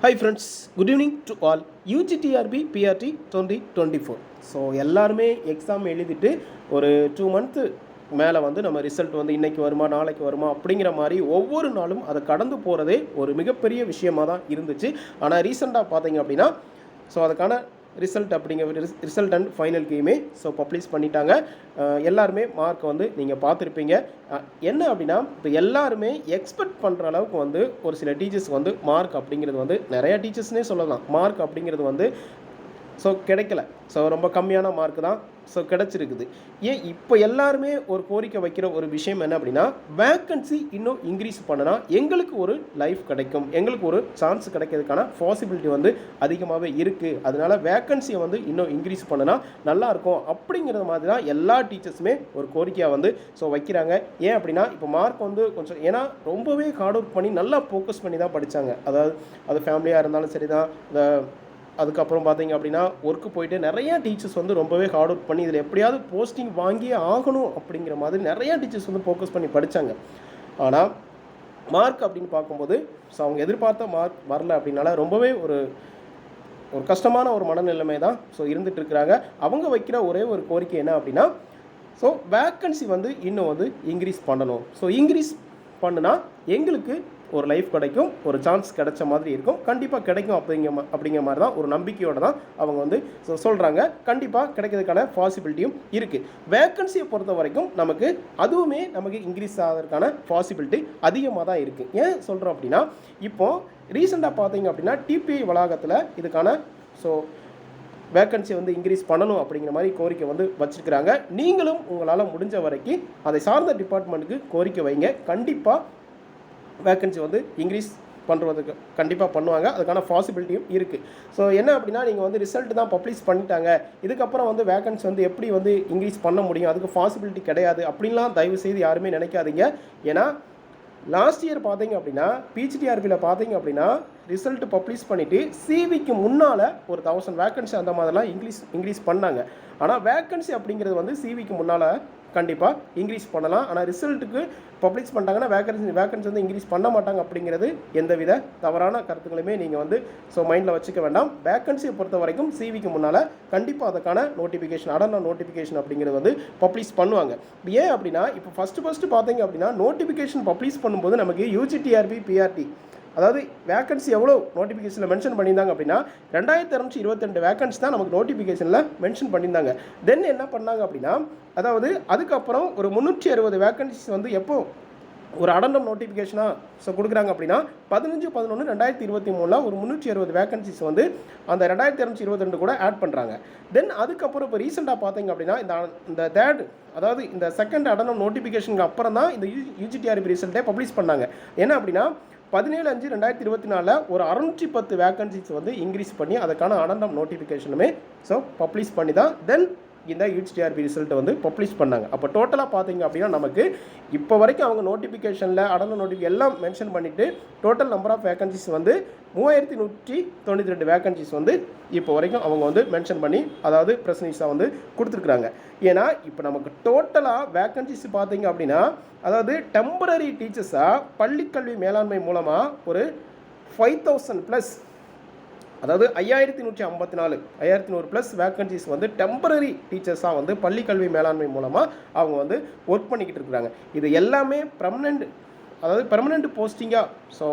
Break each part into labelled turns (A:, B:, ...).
A: Hi friends good evening to all UG TRB PRT twenty twenty four so எல்லாருமே exam எழுதிட்டு ஒரு two month மேலே வந்து நம்ம ரிசல்ட் வந்து இன்றைக்கி வருமா நாளைக்கு வருமா அப்படிங்கிற மாதிரி ஒவ்வொரு நாளும் அதை கடந்து போகிறதே ஒரு மிகப்பெரிய விஷயமாக தான் இருந்துச்சு ஆனால் ரீசெண்டாக பார்த்தீங்க அப்படின்னா ஸோ அதுக்கான ரிசல்ட் அப்படிங்கிற ரிசல்ட் அண்ட் ஃபைனல் கேமே ஸோ பப்ளிஷ் பண்ணிட்டாங்க. எல்லாருமே மார்க் வந்து நீங்கள் பார்த்துருப்பீங்க. என்ன அப்படின்னா இப்போ எல்லாருமே எக்ஸ்பெக்ட் பண்ணுற அளவுக்கு வந்து ஒரு சில டீச்சர்ஸ் வந்து மார்க் அப்படிங்கிறது வந்து நிறையா டீச்சர்ஸ்னே சொல்லலாம். மார்க் அப்படிங்கிறது வந்து ஸோ கிடைக்கல. ஸோ ரொம்ப கம்மியான மார்க் தான். ஸோ கிடச்சிருக்குது. ஏன் இப்போ எல்லாருமே ஒரு கோரிக்கை வைக்கிற ஒரு விஷயம் என்ன அப்படின்னா வேக்கன்சி இன்னும் இன்க்ரீஸ் பண்ணனா எங்களுக்கு ஒரு லைஃப் கிடைக்கும். எங்களுக்கு ஒரு சான்ஸ் கிடைக்கிறதுக்கான பாசிபிலிட்டி வந்து அதிகமாகவே இருக்குது அதனால வேக்கன்சியை வந்து இன்னும் இன்க்ரீஸ் பண்ணனா நல்லாயிருக்கும் அப்படிங்கிற மாதிரி தான் எல்லா டீச்சர்ஸுமே ஒரு கோரிக்கையாக வந்து ஸோ வைக்கிறாங்க. ஏன் அப்படின்னா இப்போ மார்க் வந்து கொஞ்சம் ஏன்னா ரொம்பவே ஹார்ட் ஒர்க் பண்ணி நல்லா ஃபோக்கஸ் பண்ணி தான் படித்தாங்க அதாவது அது ஃபேமிலியாக இருந்தாலும் சரி தான் இந்த அதுக்கப்புறம் பார்த்தீங்க அப்படின்னா ஒர்க்கு போயிட்டு நிறையா டீச்சர்ஸ் வந்து ரொம்பவே ஹார்ட் ஒர்க் பண்ணி இதில் எப்படியாவது போஸ்டிங் வாங்கியே ஆகணும் அப்படிங்கிற மாதிரி நிறைய டீச்சர்ஸ் வந்து ஃபோக்கஸ் பண்ணி படித்தாங்க ஆனால் மார்க் அப்படின்னு பார்க்கும்போது ஸோ அவங்க எதிர்பார்த்த மார்க் வரல அப்படின்னால ரொம்பவே ஒரு ஒரு கஷ்டமான ஒரு மனநிலைமை தான் ஸோ இருந்துட்டு இருக்கிறாங்க. அவங்க வைக்கிற ஒரே ஒரு கோரிக்கை என்ன அப்படின்னா ஸோ வேக்கன்சி வந்து இன்னும் வந்து இன்க்ரீஸ் பண்ணணும். ஸோ இன்க்ரீஸ் பண்ணுனா எங்களுக்கு ஒரு லைஃப் கிடைக்கும் ஒரு சான்ஸ் கிடைச்ச மாதிரி இருக்கும். கண்டிப்பாக கிடைக்கும் அப்படிங்கிற மா- அப்படிங்கிற மாதிரி தான் ஒரு நம்பிக்கையோடு தான் அவங்க வந்து ஸோ சொல்கிறாங்க கண்டிப்பாக கிடைக்கிறதுக்கான பாசிபிலிட்டியும் இருக்குது வேக்கன்சியை பொறுத்த வரைக்கும் நமக்கு அதுவுமே நமக்கு இன்க்ரீஸ் ஆகிறதுக்கான பாசிபிலிட்டி அதிகமாக தான் இருக்குது ஏன் சொல்கிறோம் அப்படின்னா இப்போது ரீசெண்டாக பார்த்தீங்க அப்படின்னா டிபிஐ வளாகத்தில் இதுக்கான ஸோ வேக்கன்சி வந்து இன்க்ரீஸ் பண்ணணும் அப்படிங்கிற மாதிரி கோரிக்கை வந்து வச்சுருக்கிறாங்க. நீங்களும் உங்களால் முடிஞ்ச வரைக்கும் அதை சார்ந்த டிபார்ட்மெண்ட்டுக்கு கோரிக்கை வைங்க. கண்டிப்பாக வேக்கன்சி வந்து இன்க்ரீஸ் பண்ணுறதுக்கு கண்டிப்பாக பண்ணுவாங்க. அதுக்கான பாசிபிலிட்டியும் இருக்குது ஸோ என்ன அப்படின்னா நீங்கள் வந்து ரிசல்ட் தான் பப்ளிஷ் பண்ணிட்டாங்க. இதுக்கப்புறம் வந்து வேக்கன்சி வந்து எப்படி வந்து இன்க்ரீஸ் பண்ண முடியும்? அதுக்கு பாசிபிலிட்டி கிடையாது அப்படின்லாம் தயவு செய்து யாருமே நினைக்காதீங்க. ஏன்னா லாஸ்ட் இயர் பார்த்தீங்க அப்படின்னா பிஜிடிஆர்பியில் பார்த்தீங்க அப்படின்னா ரிசல்ட் பப்ளிஷ் பண்ணிவிட்டு சிவிக்கு முன்னால் ஒரு தௌசண்ட் வேக்கன்சி அந்த மாதிரிலாம் இங்கிலீஷ் இன்க்ரீஸ் பண்ணாங்க. ஆனால் வேக்கன்சி அப்படிங்கிறது வந்து சிவிக்கு முன்னால் கண்டிப்பாக இன்க்ரீஸ் பண்ணலாம். ஆனால் ரிசல்ட்டுக்கு பப்ளிஷ் பண்ணிட்டாங்கன்னா வேக்கன்சி வேக்கன்சி வந்து இன்க்ரீஸ் பண்ண மாட்டாங்க அப்படிங்கிறது எந்தவித தவறான கருத்துக்களுமே நீங்கள் வந்து ஸோ மைண்டில் வச்சுக்க வேண்டாம். வேக்கன்சியை பொறுத்த வரைக்கும் சிவிக்கு முன்னால் கண்டிப்பாக அதுக்கான நோட்டிஃபிகேஷன் அடன நோட்டிஃபிகேஷன் அப்படிங்கிறது வந்து பப்ளிஷ் பண்ணுவாங்க. ஏன் அப்படின்னா இப்போ ஃபஸ்ட்டு ஃபஸ்ட்டு பார்த்தீங்க அப்படின்னா நோட்டிஃபிகேஷன் பப்ளிஷ் பண்ணும்போது நமக்கு யூஜிடிஆர்பி பிஆர்டி அதாவது வேக்கன்சி எவ்வளோ நோட்டிஃபிகேஷனில் மென்ஷன் பண்ணியிருந்தாங்க அப்படின்னா ரெண்டாயிரத்தி இரநூற்றி இருபத்தெண்டு வேக்கன்சி தான் நமக்கு நோட்டிஃபிகேஷனில் மென்ஷன் பண்ணியிருந்தாங்க. தென் என்ன பண்ணாங்க அப்படின்னா அதாவது அதுக்கப்புறம் ஒரு முந்நூற்றி அறுபது வேக்கன்சிஸ் வந்து எப்போ ஒரு அடண்டம் நோட்டிஃபிகேஷனாக ஸோ கொடுக்குறாங்க அப்படின்னா பதினஞ்சு பதினொன்று ரெண்டாயிரத்தி இருபத்தி மூணில் ஒரு முந்நூற்றி அறுபது வேகன்சிஸ் வந்து அந்த ரெண்டாயிரத்தி இரநூத்தி இருபத்தி ரெண்டு கூட ஆட் பண்ணுறாங்க தென் அதுக்கப்புறம் இப்போ ரீசெண்டாக பார்த்தீங்க அப்படின்னா இந்த இந்த தேர்ட் அதாவது இந்த செகண்ட் அடண்டம் நோட்டிஃபிகேஷனுக்கு அப்புறம் தான் இந்த யூஜிடிஆர்பி ரிசல்ட்டே பப்ளிஷ் பண்ணாங்க. என்ன அப்படின்னா பதினேழு அஞ்சு ரெண்டாயிரத்தி இருபத்தி நாலில் ஒரு அறுநூற்றி பத்து வேக்கன்சிஸ் வந்து இன்க்ரீஸ் பண்ணி அதுக்கான அடண்டம் நோட்டிஃபிகேஷனுமே ஸோ பப்ளிஷ் பண்ணி தான் தென் இந்த யூஜிடிஆர்பி ரிசல்ட்டை வந்து பப்ளிஷ் பண்ணாங்க. அப்போ டோட்டலாக பார்த்தீங்க அப்படின்னா நமக்கு இப்போ வரைக்கும் அவங்க நோட்டிஃபிகேஷனில் அடன நோட்டிஃபி எல்லாம் மென்ஷன் பண்ணிவிட்டு டோட்டல் நம்பர் ஆஃப் வேகன்சிஸ் வந்து மூவாயிரத்தி நூற்றி தொண்ணூற்றி ரெண்டு வேகன்சிஸ் வந்து இப்போ வரைக்கும் அவங்க வந்து மென்ஷன் பண்ணி அதாவது ப்ரெசனிஸாக வந்து கொடுத்துருக்குறாங்க. ஏன்னா இப்போ நமக்கு டோட்டலாக வேகன்சிஸ் பார்த்தீங்க அப்படின்னா அதாவது டெம்பரரி டீச்சர்ஸாக பள்ளிக்கல்வி மேலாண்மை மூலமாக ஒரு ஃபைவ் தௌசண்ட் ப்ளஸ் அதாவது ஐயாயிரத்தி நூற்றி ஐம்பத்தி நாலு ஐயாயிரத்தி நூறு ப்ளஸ் வேக்கன்சிஸ் வந்து டெம்பரரி டீச்சர்ஸாக வந்து பள்ளிக்கல்வி மேலாண்மை மூலமாக அவங்க வந்து ஒர்க் பண்ணிக்கிட்டு இருக்கிறாங்க. இது எல்லாமே பர்மனெண்ட் அதாவது பெர்மனெண்ட் போஸ்டிங்காக ஸோ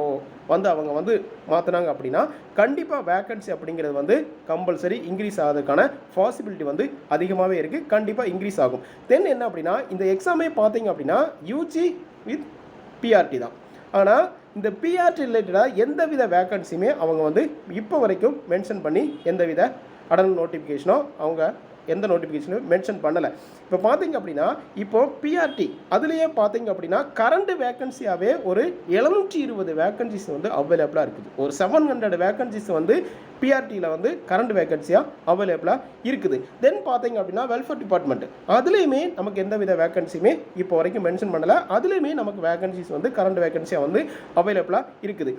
A: வந்து அவங்க வந்து மாற்றினாங்க அப்படின்னா கண்டிப்பாக வேக்கன்சி அப்படிங்கிறது வந்து கம்பல்சரி இன்க்ரீஸ் ஆகிறதுக்கான பாசிபிலிட்டி வந்து அதிகமாகவே இருக்குது கண்டிப்பாக இன்க்ரீஸ் ஆகும். தென் என்ன அப்படின்னா இந்த எக்ஸாமே பார்த்தீங்க அப்படின்னா யூஜி வித் பிஆர்டி தான். ஆனால் இந்த பிஆர்டி ரிலேட்டடாக எந்தவித வேக்கன்சியுமே அவங்க வந்து இப்போ வரைக்கும் மென்ஷன் பண்ணி எந்தவித அடன் நோட்டிஃபிகேஷனோ அவங்க எந்த நோட்டிஃபிகேஷனும் மென்ஷன் பண்ணலை. இப்போ பார்த்தீங்க அப்படின்னா இப்போ பிஆர்டி அதுலேயே பார்த்தீங்க அப்படின்னா கரண்ட் வேக்கன்சியாகவே ஒரு எழுநூற்றி இருபது வேக்கன்சிஸ் வந்து அவைலபிளாக இருக்குது. ஒரு செவன் ஹண்ட்ரட் வேக்கன்சிஸ் வந்து பிஆர்டியில் வந்து கரண்ட் வேக்கன்சியாக அவைலபிளாக இருக்குது. தென் பார்த்தீங்க அப்படின்னா வெல்ஃபேர் டிபார்ட்மெண்ட் அதுலேயுமே நமக்கு எந்த வித வேக்கன்சியுமே இப்போ வரைக்கும் மென்ஷன் பண்ணலை. அதுலேயுமே நமக்கு வேக்கன்சிஸ் வந்து கரண்ட் வேக்கன்சியாக வந்து அவைலபிளாக இருக்குது.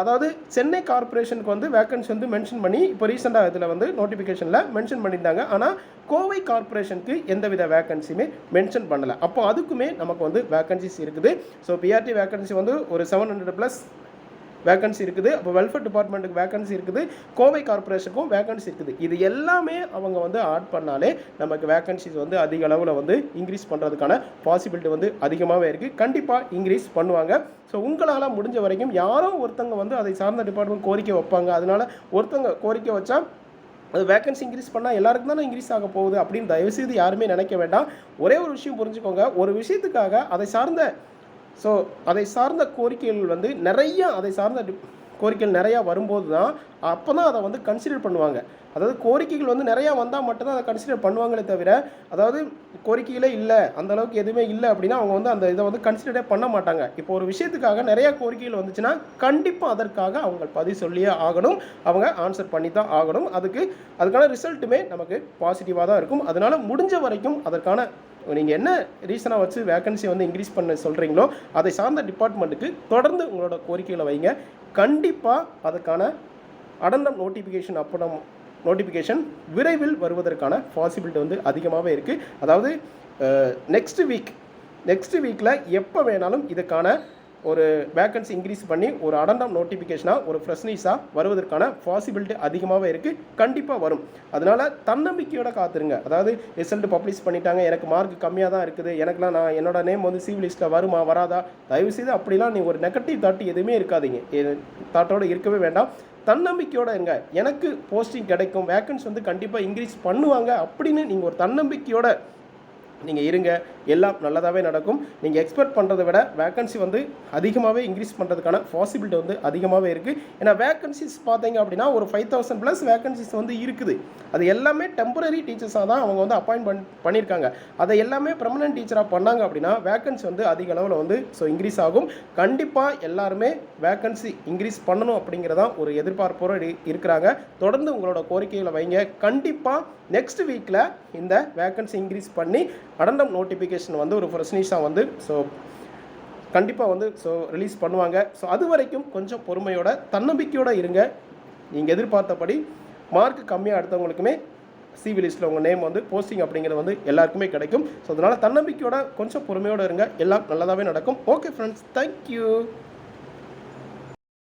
A: அதாவது சென்னை கார்ப்பரேஷனுக்கு வந்து வேக்கன்சி வந்து மென்ஷன் பண்ணி இப்போ ரீசெண்டாக இதில் வந்து நோட்டிஃபிகேஷனில் மென்ஷன் பண்ணியிருந்தாங்க. ஆனால் ஆனால் கோவை கார்ப்பரேஷனுக்கு எந்தவித வேகன்சியுமே மென்ஷன் பண்ணலை. அப்போ அதுக்குமே நமக்கு வந்து வேகன்சிஸ் இருக்குது. ஸோ பிஆர்டி வேகன்சி வந்து ஒரு செவன் ஹண்ட்ரட் ப்ளஸ் வேகன்சி இருக்குது. அப்போ வெல்ஃபேர் டிபார்ட்மெண்ட்டுக்கு வேகன்சி இருக்குது. கோவை கார்ப்பரேஷனுக்கும் வேகன்சி இருக்குது. இது எல்லாமே அவங்க வந்து ஆட் பண்ணாலே நமக்கு வேகன்சிஸ் வந்து அதிக அளவில் வந்து இன்க்ரீஸ் பண்ணுறதுக்கான பாசிபிலிட்டி வந்து அதிகமாகவே இருக்குது கண்டிப்பாக இன்க்ரீஸ் பண்ணுவாங்க. ஸோ உங்களால் முடிஞ்ச வரைக்கும் யாரோ ஒருத்தங்க வந்து அதை சார்ந்த டிபார்ட்மெண்ட் கோரிக்கை வைப்பாங்க. அதனால் ஒருத்தங்க கோரிக்கை வச்சா அது வேகன்சி இன்க்ரீஸ் பண்ணால் எல்லாருக்கும் தானே இன்க்ரீஸ் ஆக போகுது அப்படின்னு தயவுசெய்து யாருமே நினைக்க வேண்டாம். ஒரே ஒரு விஷயம் புரிஞ்சுக்கோங்க. ஒரு விஷயத்துக்காக அதை சார்ந்த ஸோ அதை சார்ந்த கோரிக்கைகள் வந்து நிறைய அதை சார்ந்த கோரிக்கைகள் நிறையா வரும்போது தான் அப்போ தான் அதை வந்து கன்சிடர் பண்ணுவாங்க. அதாவது கோரிக்கைகள் வந்து நிறையா வந்தால் மட்டும்தான் அதை கன்சிடர் பண்ணுவாங்களே தவிர அதாவது கோரிக்கைகளே இல்லை அந்த அளவுக்கு எதுவுமே இல்லை அப்படின்னா அவங்க வந்து அந்த இதை வந்து கன்சிடரே பண்ண மாட்டாங்க. இப்போ ஒரு விஷயத்துக்காக நிறையா கோரிக்கைகள் வந்துச்சுன்னா கண்டிப்பாக அதற்காக அவங்க பதிவு சொல்லியே ஆகணும். அவங்க ஆன்சர் பண்ணி தான் ஆகணும். அதுக்கு அதுக்கான ரிசல்ட்டுமே நமக்கு பாசிட்டிவாக தான் இருக்கும். அதனால் முடிஞ்ச வரைக்கும் அதற்கான நீங்கள் என்ன ரீசனாக வச்சு வேகன்சி வந்து இன்க்ரீஸ் பண்ண சொல்கிறீங்களோ அதை சார்ந்த டிபார்ட்மெண்ட்டுக்கு தொடர்ந்து உங்களோட கோரிக்கைகளை வைங்க. கண்டிப்பாக அதுக்கான அடந்தம் நோட்டிஃபிகேஷன் அப்படம் நோட்டிஃபிகேஷன் விரைவில் வருவதற்கான பாசிபிலிட்டி வந்து அதிகமாகவே இருக்குது அதாவது நெக்ஸ்ட் வீக் நெக்ஸ்ட் வீக்கில் எப்போ வேணாலும் இதுக்கான ஒரு வேக்கன்சி இன்க்ரீஸ் பண்ணி ஒரு அடண்டம் நோட்டிஃபிகேஷனாக ஒரு ஃப்ரெஷ்னிஸாக வருவதற்கான பாசிபிலிட்டி அதிகமாகவே இருக்குது கண்டிப்பாக வரும். அதனால் தன்னம்பிக்கையோட காத்துருங்க. அதாவது ரிசல்ட் பப்ளிஷ் பண்ணிட்டாங்க எனக்கு மார்க் கம்மியாக தான் இருக்குது. எனக்குலாம் நான் என்னோட நேம் வந்து சிவில் லிஸ்ட்டில் வருமா வராதா? தயவுசெய்து அப்படிலாம் நீ ஒரு நெகட்டிவ் தாட் எதுவுமே இருக்காதீங்க. தாட்டோடு இருக்கவே வேண்டாம். தன்னம்பிக்கையோட இருங்க. எனக்கு போஸ்டிங் கிடைக்கும். வேக்கன்ஸ் வந்து கண்டிப்பாக இன்க்ரீஸ் பண்ணுவாங்க அப்படின்னு நீங்கள் ஒரு தன்னம்பிக்கையோட நீங்கள் இருங்க. எல்லாம் நல்லதாகவே நடக்கும். நீங்கள் எக்ஸ்பெக்ட் பண்ணுறதை விட வேக்கன்சி வந்து அதிகமாகவே இன்க்ரீஸ் பண்ணுறதுக்கான பாசிபிலிட்டி வந்து அதிகமாகவே இருக்குது ஏன்னா வேக்கன்சிஸ் பார்த்தீங்க அப்படின்னா ஒரு ஃபைவ் தௌசண்ட் ப்ளஸ் வேக்கன்சிஸ் வந்து இருக்குது. அது எல்லாமே டெம்பரரி டீச்சர்ஸாக தான் அவங்க வந்து அப்பாயிண்ட் பண் பண்ணியிருக்காங்க அதை எல்லாமே பெர்மனன்ட் டீச்சராக பண்ணாங்க அப்படின்னா வேக்கன்சி வந்து அதிக அளவில் வந்து ஸோ இன்க்ரீஸ் ஆகும். கண்டிப்பாக எல்லாருமே வேக்கன்சி இன்க்ரீஸ் பண்ணணும் அப்படிங்கிறதான் ஒரு எதிர்பார்ப்போடு இரு- இருக்கிறாங்க. தொடர்ந்து உங்களோட கோரிக்கைகளை வைங்க. கண்டிப்பாக நெக்ஸ்ட் வீக்கில் இந்த வேக்கன்சி இன்க்ரீஸ் பண்ணி அடண்டம் நோட்டிஃபிகேஷன் வந்து ஒரு ஃப்ரெஷ்னிஷாக வந்து ஸோ கண்டிப்பாக வந்து ஸோ ரிலீஸ் பண்ணுவாங்க. ஸோ அது வரைக்கும் கொஞ்சம் பொறுமையோட தன்னம்பிக்கையோடு இருங்க. நீங்கள் எதிர்பார்த்தபடி மார்க் கம்மியாக எடுத்தவங்களுக்குமே சிவி லிஸ்ட்டில் உங்கள் நேம் வந்து போஸ்டிங் அப்படிங்கிறது வந்து எல்லாருக்குமே கிடைக்கும். ஸோ அதனால் தன்னம்பிக்கையோட கொஞ்சம் பொறுமையோடு இருங்க. எல்லாம் நல்லதாகவே நடக்கும். Okay friends thank you